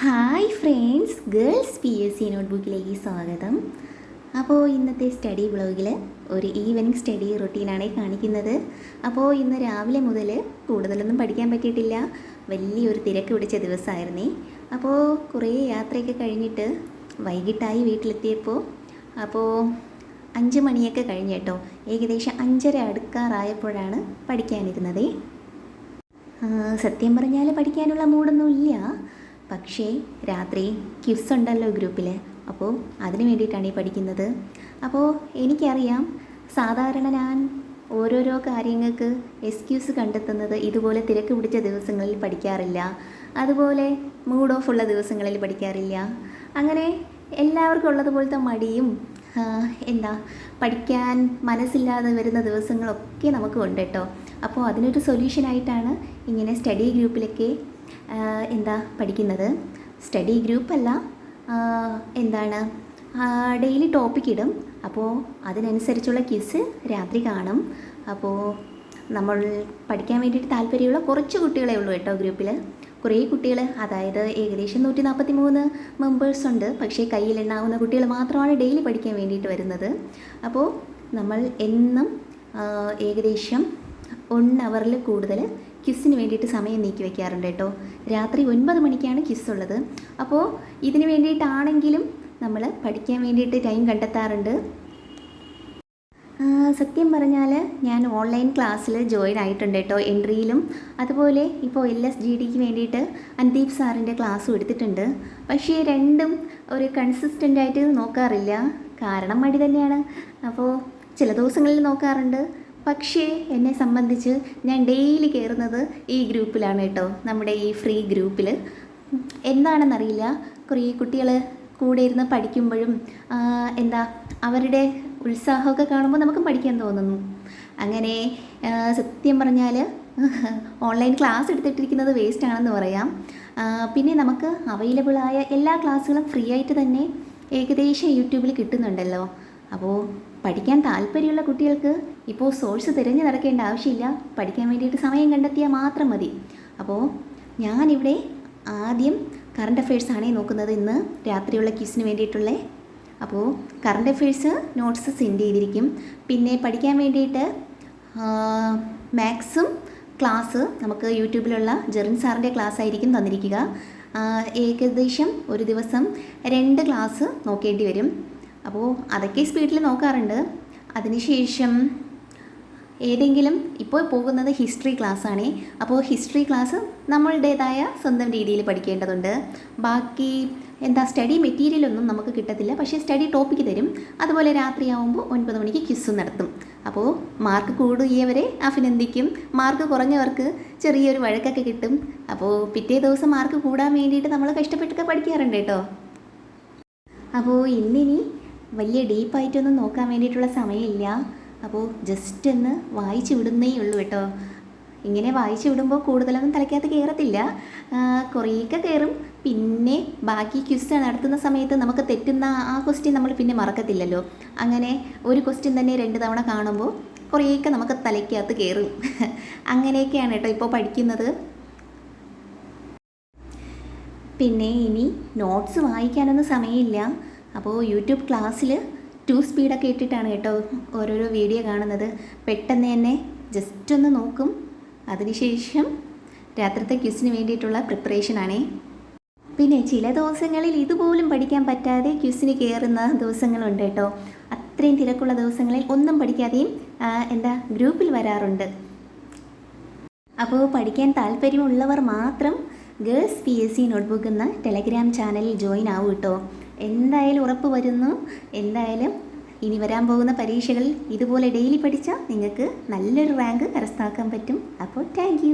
Hi friends girls P S C നോട്ട്ബുക്കിലേക്ക് സ്വാഗതം. അപ്പോൾ ഇന്നത്തെ സ്റ്റഡി ബ്ലോഗിൽ ഒരു ഈവനിങ് സ്റ്റഡി റൊട്ടീനാണ് കാണിക്കുന്നത്. അപ്പോൾ ഇന്ന് രാവിലെ മുതൽ കൂടുതലൊന്നും പഠിക്കാൻ പറ്റിയിട്ടില്ല. വലിയൊരു തിരക്ക് പിടിച്ച ദിവസമായിരുന്നേ. അപ്പോൾ കുറേ യാത്രയൊക്കെ കഴിഞ്ഞിട്ട് വൈകിട്ടായി വീട്ടിലെത്തിയപ്പോൾ അപ്പോൾ അഞ്ച് മണിയൊക്കെ കഴിഞ്ഞ് കേട്ടോ. ഏകദേശം അഞ്ചര അടുക്കാറായപ്പോഴാണ് പഠിക്കാനിരുന്നതേ. സത്യം പറഞ്ഞാൽ പഠിക്കാനുള്ള മൂഡൊന്നും ഇല്ല. പക്ഷേ രാത്രി ക്വിസ് ഉണ്ടല്ലോ ഗ്രൂപ്പിൽ അപ്പോൾ അതിന് വേണ്ടിയിട്ടാണ് ഈ പഠിക്കുന്നത്. അപ്പോൾ എനിക്കറിയാം സാധാരണ ഞാൻ ഓരോരോ കാര്യങ്ങൾക്ക് എക്സ്ക്യൂസ് കണ്ടെത്തുന്നത് ഇതുപോലെ തിരക്ക് പിടിച്ച ദിവസങ്ങളിൽ പഠിക്കാറില്ല. അതുപോലെ മൂഡ് ഓഫ് ഉള്ള ദിവസങ്ങളിൽ പഠിക്കാറില്ല. അങ്ങനെ എല്ലാവർക്കും ഉള്ളതുപോലത്തെ മടിയും എന്താ പഠിക്കാൻ മനസ്സില്ലാതെ വരുന്ന ദിവസങ്ങളൊക്കെ നമുക്ക് ഉണ്ട് കേട്ടോ. അപ്പോൾ അതിനൊരു സൊല്യൂഷനായിട്ടാണ് ഇങ്ങനെ സ്റ്റഡി ഗ്രൂപ്പിലൊക്കെ എന്താ പഠിക്കുന്നത്? സ്റ്റഡി ഗ്രൂപ്പല്ല എന്താണ്? ഡെയിലി ടോപ്പിക് ഇടും. അപ്പോൾ അതിനനുസരിച്ചുള്ള ക്വിസ് രാത്രി കാണും. അപ്പോൾ നമ്മൾ പഠിക്കാൻ വേണ്ടിയിട്ട് താല്പര്യമുള്ള കുറച്ച് കുട്ടികളെ ഉള്ളൂ കേട്ടോ ഗ്രൂപ്പിൽ കുറേ കുട്ടികൾ അതായത് ഏകദേശം നൂറ്റി നാൽപ്പത്തി മൂന്ന് മെമ്പേഴ്സ് ഉണ്ട്. പക്ഷേ കയ്യിലെണ്ണാവുന്ന കുട്ടികൾ മാത്രമാണ് ഡെയിലി പഠിക്കാൻ വേണ്ടിയിട്ട് വരുന്നത്. അപ്പോൾ നമ്മൾ എന്നും ഏകദേശം വൺ അവറിൽ കൂടുതൽ ക്വിസിന് വേണ്ടിയിട്ട് സമയം നീക്കി വെക്കാറുണ്ട് കേട്ടോ. രാത്രി ഒൻപത് മണിക്കാണ് ക്വിസ് ഉള്ളത്. അപ്പോൾ ഇതിന് വേണ്ടിയിട്ടാണെങ്കിലും നമ്മൾ പഠിക്കാൻ വേണ്ടിയിട്ട് ടൈം കണ്ടെത്താറുണ്ട്. സത്യം പറഞ്ഞാൽ ഞാൻ ഓൺലൈൻ ക്ലാസ്സിൽ ജോയിൻ ആയിട്ടുണ്ട് കേട്ടോ എൻട്രിയിലും. അതുപോലെ ഇപ്പോൾ എൽ എസ് ജി ഡിക്ക് വേണ്ടിയിട്ട് അന്ദീപ് സാറിന്റെ ക്ലാസ്സും എടുത്തിട്ടുണ്ട്. പക്ഷേ രണ്ടും ഒരു കൺസിസ്റ്റന്റ് ആയിട്ട് നോക്കാറില്ല. കാരണം മടി തന്നെയാണ്. അപ്പോൾ ചില ദിവസങ്ങളിൽ നോക്കാറുണ്ട്. പക്ഷേ എന്നെ സംബന്ധിച്ച് ഞാൻ ഡെയിലി കയറുന്നത് ഈ ഗ്രൂപ്പിലാണ് കേട്ടോ. നമ്മുടെ ഈ ഫ്രീ ഗ്രൂപ്പിൽ. എന്താണെന്നറിയില്ല. കുറേ കുട്ടികൾ കൂടെ ഇരുന്ന് പഠിക്കുമ്പോഴും എന്താ അവരുടെ ഉത്സാഹമൊക്കെ കാണുമ്പോൾ നമുക്ക് പഠിക്കാൻ തോന്നുന്നു. അങ്ങനെ സത്യം പറഞ്ഞാൽ ഓൺലൈൻ ക്ലാസ് എടുത്തിട്ടിരിക്കുന്നത് വേസ്റ്റ് ആണെന്ന് പറയാം. പിന്നെ നമുക്ക് അവൈലബിളായ എല്ലാ ക്ലാസ്സുകളും ഫ്രീ ആയിട്ട് തന്നെ ഏകദേശം യൂട്യൂബിൽ കിട്ടുന്നുണ്ടല്ലോ. അപ്പോൾ പഠിക്കാൻ താല്പര്യമുള്ള കുട്ടികൾക്ക് ഇപ്പോൾ സോഴ്സ് തിരഞ്ഞു നടക്കേണ്ട ആവശ്യമില്ല. പഠിക്കാൻ വേണ്ടിയിട്ട് സമയം കണ്ടെത്തിയാൽ മാത്രം മതി. അപ്പോൾ ഞാനിവിടെ ആദ്യം കറണ്ട് അഫയേഴ്സാണ് നോക്കുന്നത് ഇന്ന് രാത്രിയുള്ള ക്വിസിന് വേണ്ടിയിട്ടുള്ള. അപ്പോൾ കറണ്ട് അഫയേഴ്സ് നോട്ട്സ് സെൻഡ് ചെയ്തിരിക്കും. പിന്നെ പഠിക്കാൻ വേണ്ടിയിട്ട് മാത്സും ക്ലാസ് നമുക്ക് യൂട്യൂബിലുള്ള ജെറിൻ സാറിന്റെ ക്ലാസ് ആയിരിക്കും തന്നിരിക്കുക. ഏകദേശം ഒരു ദിവസം രണ്ട് ക്ലാസ് നോക്കേണ്ടി വരും. അപ്പോൾ അതൊക്കെ സ്പീഡിൽ നോക്കാറുണ്ട്. അതിനുശേഷം ഏതെങ്കിലും ഇപ്പോൾ പോകുന്നത് ഹിസ്റ്ററി ക്ലാസ്സാണേ അപ്പോൾ ഹിസ്റ്ററി ക്ലാസ് നമ്മളുടേതായ സ്വന്തം രീതിയിൽ പഠിക്കേണ്ടതുണ്ട്. ബാക്കി എന്താ സ്റ്റഡി മെറ്റീരിയലൊന്നും നമുക്ക് കിട്ടത്തില്ല. പക്ഷേ സ്റ്റഡി ടോപ്പിക്ക് തരും. അതുപോലെ രാത്രിയാവുമ്പോൾ ഒൻപത് മണിക്ക് ക്വിസ് നടത്തും. അപ്പോൾ മാർക്ക് കൂടിയവരെ അഭിനന്ദിക്കും. മാർക്ക് കുറഞ്ഞവർക്ക് ചെറിയൊരു വഴക്കൊക്കെ കിട്ടും. അപ്പോൾ പിറ്റേ ദിവസം മാർക്ക് കൂടാൻ വേണ്ടിയിട്ട് നമ്മൾ കഷ്ടപ്പെട്ടൊക്കെ പഠിക്കാറുണ്ട് കേട്ടോ. അപ്പോൾ ഇന്നിനി വലിയ ഡീപ്പായിട്ടൊന്നും നോക്കാൻ വേണ്ടിയിട്ടുള്ള സമയമില്ല. അപ്പോൾ ജസ്റ്റ് ഒന്ന് വായിച്ചു വിടുന്നേ ഉള്ളൂ കേട്ടോ. ഇങ്ങനെ വായിച്ചു വിടുമ്പോൾ കൂടുതലൊന്നും തലയ്ക്കകത്ത് കയറത്തില്ല കുറേയൊക്കെ കയറും പിന്നെ ബാക്കി ക്വിസ് നടത്തുന്ന സമയത്ത് നമുക്ക് തെറ്റുന്ന ആ ക്വസ്റ്റ്യൻ നമ്മൾ പിന്നെ മറക്കത്തില്ലല്ലോ. അങ്ങനെ ഒരു ക്വസ്റ്റ്യൻ തന്നെ രണ്ട് തവണ കാണുമ്പോൾ കുറേയൊക്കെ നമുക്ക് തലയ്ക്കകത്ത് കയറും അങ്ങനെയൊക്കെയാണ് കേട്ടോ ഇപ്പോൾ പഠിക്കുന്നത്. പിന്നെ ഇനി നോട്ട്സ് വായിക്കാനൊന്നും സമയമില്ല. അപ്പോൾ യൂട്യൂബ് ക്ലാസ്സിൽ ടു സ്പീഡൊക്കെ ഇട്ടിട്ടാണ് കേട്ടോ ഓരോരോ വീഡിയോ കാണുന്നത്. പെട്ടെന്ന് തന്നെ ജസ്റ്റ് ഒന്ന് നോക്കും. അതിനുശേഷം രാത്രിത്തെ ക്വിസിന് വേണ്ടിയിട്ടുള്ള പ്രിപ്പറേഷനാണേ പിന്നെ ചില ദിവസങ്ങളിൽ ഇതുപോലും പഠിക്കാൻ പറ്റാതെ ക്യൂസിന് കയറുന്ന ദിവസങ്ങളുണ്ട് കേട്ടോ. അത്രയും തിരക്കുള്ള ദിവസങ്ങളിൽ ഒന്നും പഠിക്കാതെയും എന്താ ഗ്രൂപ്പിൽ വരാറുണ്ട്. അപ്പോൾ പഠിക്കാൻ താല്പര്യമുള്ളവർ മാത്രം girls P S C notebook എന്ന ടെലഗ്രാം ചാനലിൽ ജോയിൻ ആവും കേട്ടോ. എന്തായാലും ഉറപ്പ് വരുന്നു. എന്തായാലും ഇനി വരാൻ പോകുന്ന പരീക്ഷകളിൽ ഇതുപോലെ ഡെയിലി പഠിച്ചാൽ നിങ്ങൾക്ക് നല്ലൊരു റാങ്ക് കരസ്ഥമാക്കാൻ പറ്റും. അപ്പോൾ താങ്ക്